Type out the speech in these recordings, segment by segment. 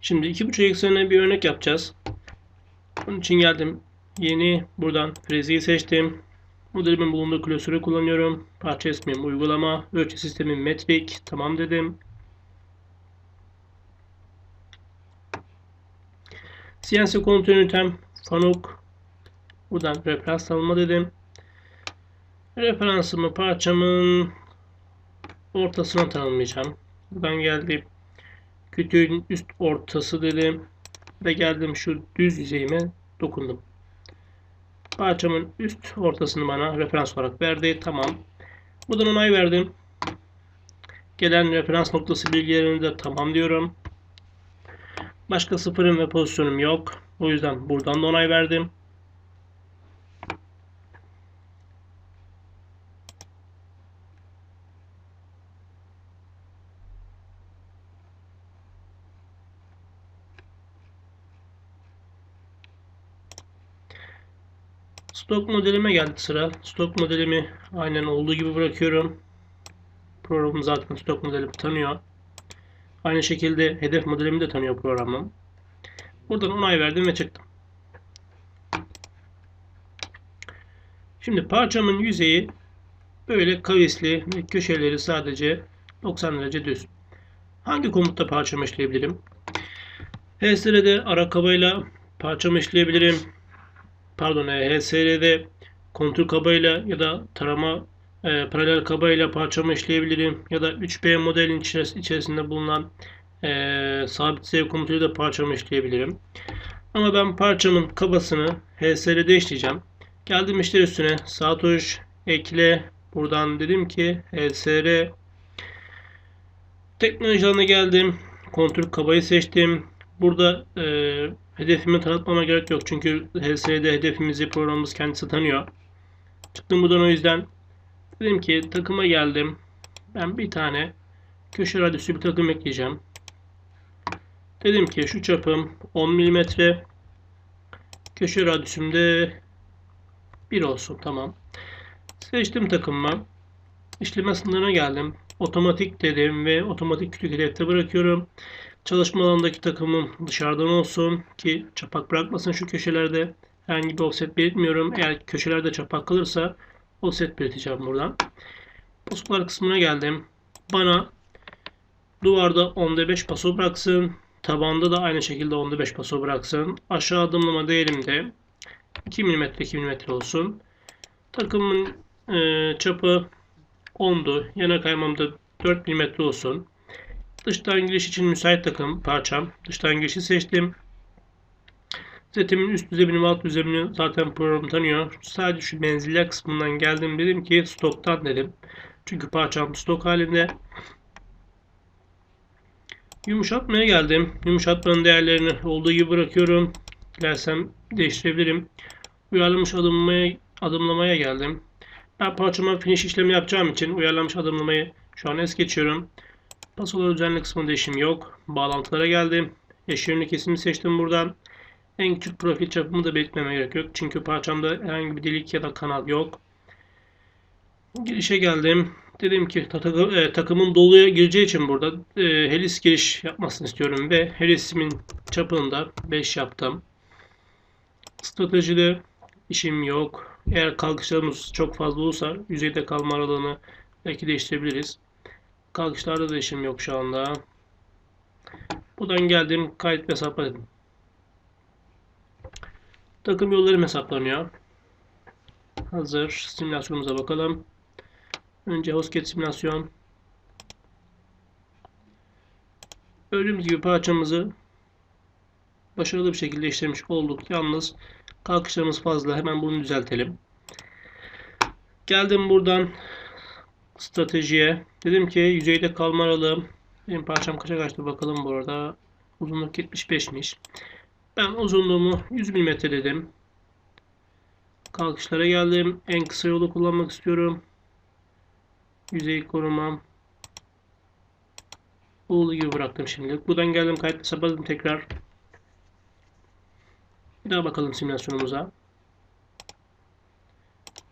Şimdi 2.5 eksenine bir örnek yapacağız. Bunun için geldim. Yeni buradan freziyi seçtim. Modelimin bulunduğu klasörü kullanıyorum. Parça ismim uygulama. Ölçü sistemim metrik. Tamam dedim. CNC kontrol ünitem Fanuc. Buradan referans tanımla dedim. Referansımı parçamın ortasına tanımlayacağım. Buradan geldim. Kütüğün üst ortası dedim. Ve geldim şu düz yüzeyime dokundum. Parçamın üst ortasını bana referans olarak verdi. Tamam. Buradan onay verdim. Gelen referans noktası bilgilerini de tamam diyorum. Başka sıfırım ve pozisyonum yok. O yüzden buradan da onay verdim. Stok modelime geldi sıra. Stok modelimi aynen olduğu gibi bırakıyorum. Programım zaten stok modelimi tanıyor. Aynı şekilde hedef modelimi de tanıyor programım. Buradan onay verdim ve çıktım. Şimdi parçamın yüzeyi böyle kavisli ve köşeleri sadece 90 derece düz. Hangi komutta parçamı işleyebilirim? HSR'de ara kabayla parçamı işleyebilirim pardon e, HSR'de kontur kabayla ya da tarama e, paralel kabayla parçamı işleyebilirim ya da 3B modelin içerisinde bulunan e, sabit sev komutuyla parçamı işleyebilirim. Ama ben parçamın kabasını HSR'de işleyeceğim. Geldim işler üstüne sağ tuş ekle buradan dedim ki HSR teknolojilerine geldim. Kontur kabayı seçtim. Burada e, hedefimi tanıtmama gerek yok. Çünkü HS'de hedefimizi programımız kendisi tanıyor. Çıktım buradan o yüzden. Dedim ki takıma geldim. Ben bir tane köşe radyüsü bir takım ekleyeceğim. Dedim ki şu çapım 10 mm. Köşe radyüsüm de 1 olsun. Tamam. Seçtim takımımı. İşleme sınırına geldim. Otomatik dedim ve otomatik küçük hedefte bırakıyorum. Çalışma alanındaki takımım dışarıdan olsun ki çapak bırakmasın şu köşelerde. Herhangi bir offset belirtmiyorum. Eğer köşelerde çapak kalırsa offset belirteceğim buradan. Pasoklar kısmına geldim. Bana duvarda 10'da 5 paso bıraksın. Tabanda da aynı şekilde 10'da 5 paso bıraksın. Aşağı adımlama değerimde 2 mm 2 mm olsun. Takımın e, çapı 10'du. Yana kaymamda 4 mm olsun. Dıştan giriş için müsait takım parçam. Dıştan girişi seçtim. Setimin üst ve alt düzlemini zaten program tanıyor. Sadece şu menziller kısmından geldim dedim ki stoktan dedim. Çünkü parçam stok halinde. Yumuşatmaya geldim. Yumuşatmanın değerlerini olduğu gibi bırakıyorum. Dilersem değiştirebilirim. Uyarlamış adımlamaya, adımlamaya geldim. Ben parçama finish işlemi yapacağım için uyarlamış adımlamayı şu an es geçiyorum. Pasolar düzenli kısmında işim yok. Bağlantılara geldim. Eş yönlü kesimi seçtim buradan. En küçük profil çapımı da belirtmeme gerek yok. Çünkü parçamda herhangi bir delik ya da kanal yok. Girişe geldim. Dedim ki e, takımın doluya gireceği için burada e, helis giriş yapmasını istiyorum ve helisimin çapını da 5 yaptım. Stratejide işim yok. Eğer kalkışlarımız çok fazla olursa yüzeyde kalma aralığını belki değiştirebiliriz. Kalkışlarda da işim yok şu anda. Buradan geldim. Kayıt ve hesapla dedim. Takım yolları hesaplanıyor. Hazır. Simülasyonumuza bakalım. Önce Hosket simülasyon. Gördüğümüz gibi parçamızı başarılı bir şekilde işlemiş olduk. Yalnız kalkışlarımız fazla. Hemen bunu düzeltelim. Geldim buradan stratejiye. Dedim ki yüzeyde kalma aralığım. Benim parçam kaça kaçtı bakalım bu arada. Uzunluk 75'miş. Ben uzunluğumu 100 mm dedim. Kalkışlara geldim. En kısa yolu kullanmak istiyorum. Yüzey korumam. Olduğu gibi bıraktım şimdi. Buradan geldim kayıtlı sabahladım tekrar. Bir daha bakalım simülasyonumuza.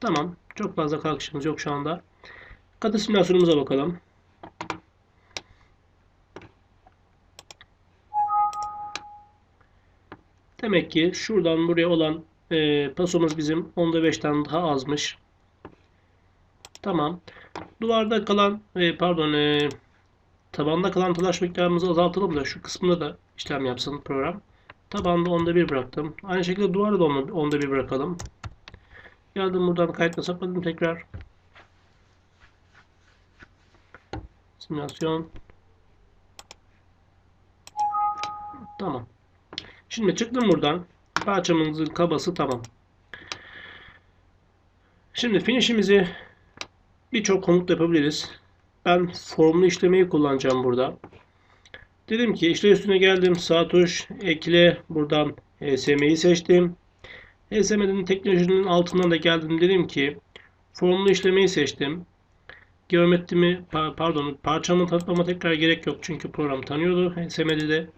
Tamam. Çok fazla kalkışımız yok şu anda. Katı simülasyonumuza bakalım. Demek ki şuradan buraya olan e, pasomuz bizim onda 5'ten daha azmış. Tamam. Duvarda kalan e, pardon e, tabanda kalan talaş miktarımızı azaltalım da şu kısmında da işlem yapsın program. Tabanda onda bir bıraktım. Aynı şekilde duvarda da onda, onda bir bırakalım. Geldim buradan kayıtla sapladım tekrar. Simülasyon. Tamam. Şimdi çıktım buradan. Parçamızın kabası tamam. Şimdi finish'imizi birçok komut yapabiliriz. Ben formlu işlemeyi kullanacağım burada. Dedim ki işle üstüne geldim. Sağ tuş ekle. Buradan HSM'yi seçtim. HSM'nin teknolojinin altından da geldim. Dedim ki formlu işlemeyi seçtim. Geometrimi pardon parçamı tanıtmama tekrar gerek yok. Çünkü program tanıyordu. HSM'de de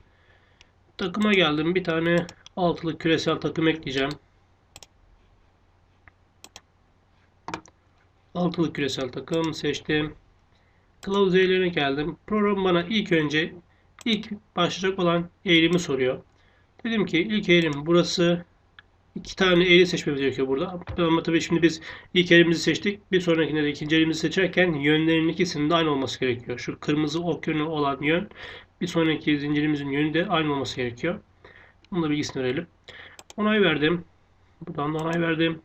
takıma geldim. Bir tane altılı küresel takım ekleyeceğim. Altılı küresel takım seçtim. Kılavuz eğilerine geldim. Program bana ilk önce ilk başlayacak olan eğilimi soruyor. Dedim ki ilk eğilim burası. İki tane eğri seçmemiz gerekiyor burada. Ama tabii şimdi biz ilk eğrimizi seçtik. Bir sonrakinde de ikinci eğrimizi seçerken yönlerin ikisinin de aynı olması gerekiyor. Şu kırmızı ok yönü olan yön bir sonraki zincirimizin yönü de aynı olması gerekiyor. Bunu da bilgisini verelim. Onay verdim. Buradan da onay verdim.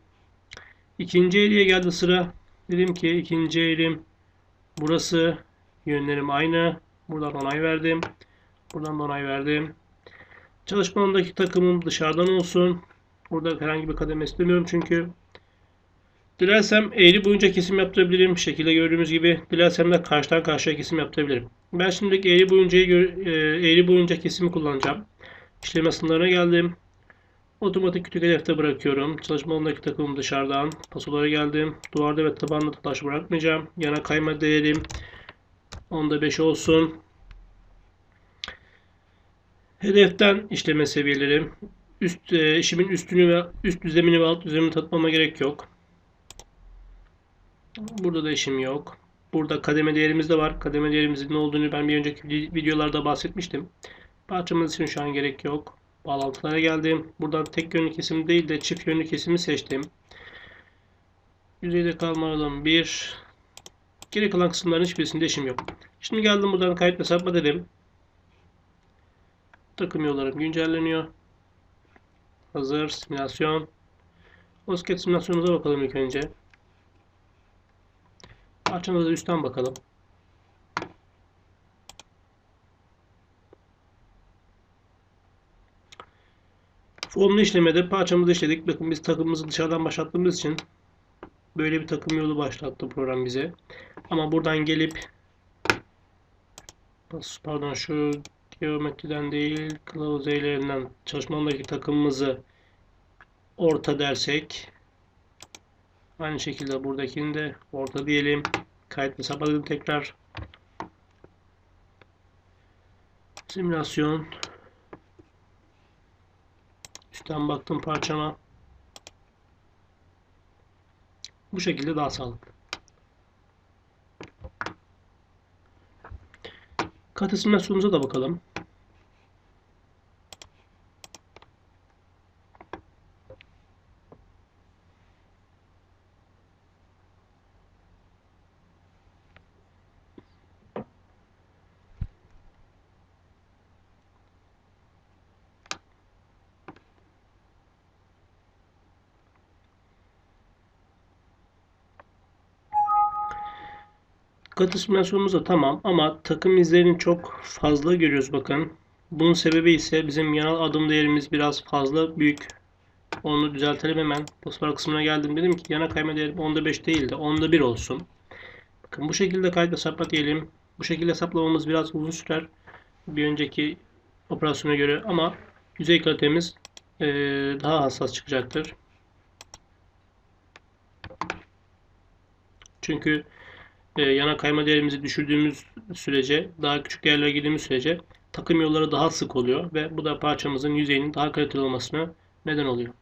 İkinci eğriye geldi sıra. Dedim ki ikinci eğrim burası. Yönlerim aynı. Buradan onay verdim. Buradan da onay verdim. Çalışma takımım dışarıdan olsun. Burada herhangi bir kademe istemiyorum çünkü. Dilersem eğri boyunca kesim yaptırabilirim. Şekilde gördüğümüz gibi. Dilersem de karşıdan karşıya kesim yaptırabilirim. Ben şimdi eğri boyunca, e, eğri boyunca kesimi kullanacağım. İşleme sınırlarına geldim. Otomatik kütük hedefte bırakıyorum. Çalışma alanındaki takımım dışarıdan. Pasolara geldim. Duvarda ve tabanda taş bırakmayacağım. Yana kayma değerim onda 5 olsun. Hedeften işleme seviyelerim. Üst e, işimin üstünü ve üst düzlemini ve alt düzlemini tatmama gerek yok. Burada da işim yok. Burada kademe değerimiz de var. Kademe değerimizin ne olduğunu ben bir önceki videolarda bahsetmiştim. Parçamız için şu an gerek yok. Bağlantılara geldim. Buradan tek yönlü kesim değil de çift yönlü kesimi seçtim. Yüzeyde kalma 1. Geri kalan kısımların hiçbirisinde işim yok. Şimdi geldim buradan kayıt hesapla dedim. Takım yollarım güncelleniyor. Hazır simülasyon. OSCAD simülasyonumuza bakalım ilk önce. Parçamıza üstten bakalım. Formlu işlemede parçamızı işledik. Bakın biz takımımızı dışarıdan başlattığımız için böyle bir takım yolu başlattı program bize. Ama buradan gelip pardon şu geometriden değil kılavuz eğlerinden çalışmamdaki takımımızı orta dersek aynı şekilde buradakini de orta diyelim. Kayıtlı sapaladım tekrar. Simülasyon Üstten baktım parçama. Bu şekilde daha sağlıklı. Kat simülasyonumuza da bakalım. Katı simülasyonumuz da tamam ama takım izlerini çok fazla görüyoruz bakın. Bunun sebebi ise bizim yanal adım değerimiz biraz fazla büyük. Onu düzeltelim hemen. Fosfor kısmına geldim. Dedim ki yana kayma değerim onda 5 değil de onda 1 olsun. Bakın bu şekilde kayıt hesapla diyelim. Bu şekilde hesaplamamız biraz uzun sürer. Bir önceki operasyona göre ama yüzey kalitemiz ee, daha hassas çıkacaktır. Çünkü e, yana kayma değerimizi düşürdüğümüz sürece, daha küçük değerlere girdiğimiz sürece takım yolları daha sık oluyor ve bu da parçamızın yüzeyinin daha kaliteli olmasına neden oluyor.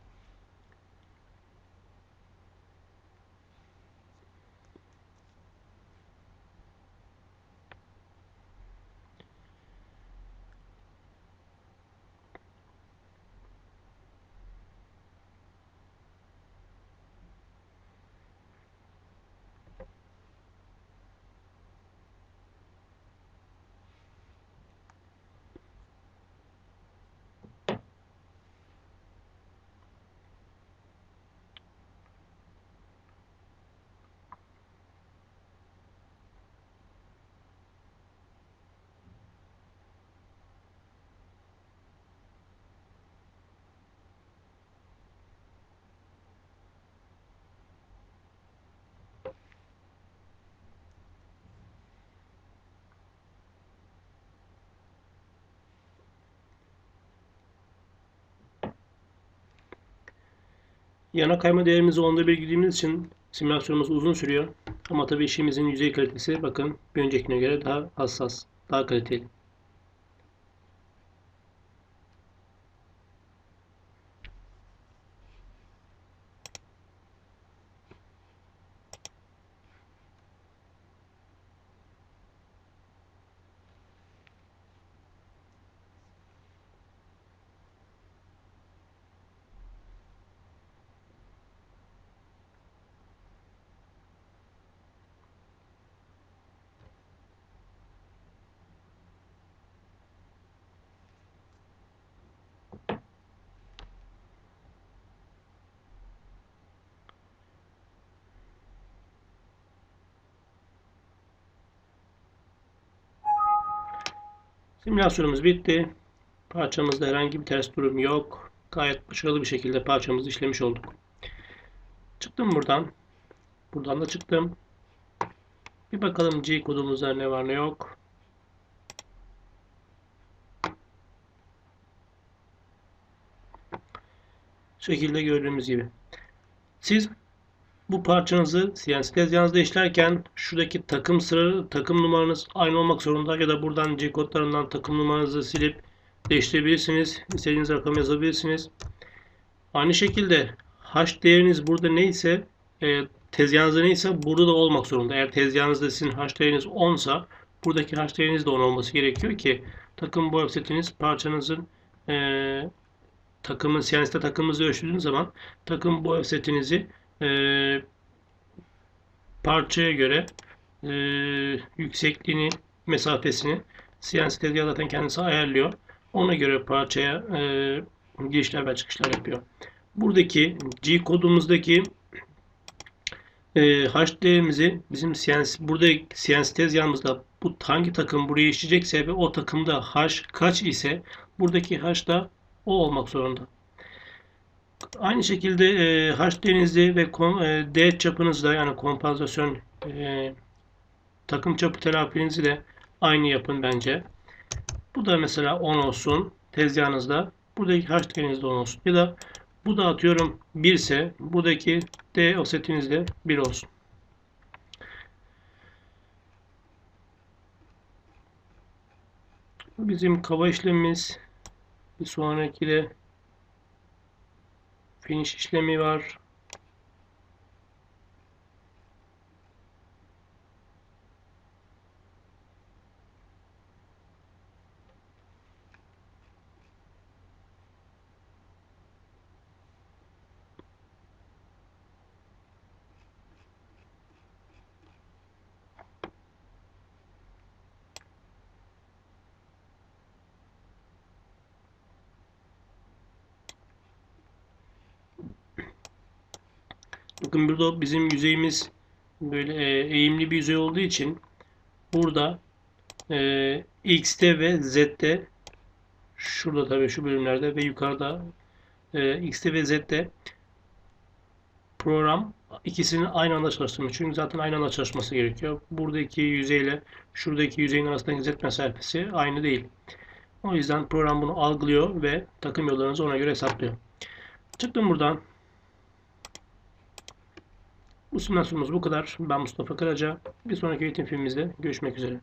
Yana kayma değerimizi onda bir girdiğimiz için simülasyonumuz uzun sürüyor. Ama tabii işimizin yüzey kalitesi bakın bir öncekine göre daha hassas, daha kaliteli. Simülasyonumuz bitti. Parçamızda herhangi bir ters durum yok. Gayet başarılı bir şekilde parçamızı işlemiş olduk. Çıktım buradan. Buradan da çıktım. Bir bakalım G kodumuzda ne var ne yok. Şekilde gördüğümüz gibi. Siz bu parçanızı CNC tezgahınızda işlerken şuradaki takım sıra takım numaranız aynı olmak zorunda ya da buradan G kodlarından takım numaranızı silip değiştirebilirsiniz. İstediğiniz rakam yazabilirsiniz. Aynı şekilde H değeriniz burada neyse e, tezgahınızda neyse burada da olmak zorunda. Eğer tezgahınızda sizin H değeriniz 10 ise buradaki H değeriniz de 10 olması gerekiyor ki takım boy offsetiniz parçanızın e, takımın CNC'de takımınızı ölçtüğünüz zaman takım boy offsetinizi e, parçaya göre e, yüksekliğini, mesafesini CNC tezgahı zaten kendisi ayarlıyor. Ona göre parçaya e, girişler ve çıkışlar yapıyor. Buradaki G kodumuzdaki e, H değerimizi bizim CNC, burada CNC tezgahımızda bu hangi takım buraya işleyecekse ve o takımda H kaç ise buradaki H da o olmak zorunda. Aynı şekilde e, H ve kom, e, D çapınızda yani kompansasyon e, takım çapı telafinizi de aynı yapın bence. Bu da mesela 10 olsun tezgahınızda. Buradaki H değeriniz de 10 olsun. Ya da bu da atıyorum 1 ise buradaki D offsetiniz de 1 olsun. Bizim kaba işlemimiz bir sonraki de finish işlemi var. Bakın burada bizim yüzeyimiz böyle e, eğimli bir yüzey olduğu için burada e, X'te ve Z'te şurada tabii şu bölümlerde ve yukarıda e, X'te ve Z'te program ikisini aynı anda çalıştırmıyor. Çünkü zaten aynı anda çalışması gerekiyor. Buradaki yüzeyle şuradaki yüzeyin arasındaki Z mesafesi aynı değil. O yüzden program bunu algılıyor ve takım yollarınızı ona göre hesaplıyor. Çıktım buradan. Simülasyonumuz bu kadar. Ben Mustafa Karaca. Bir sonraki eğitim filmimizde görüşmek üzere.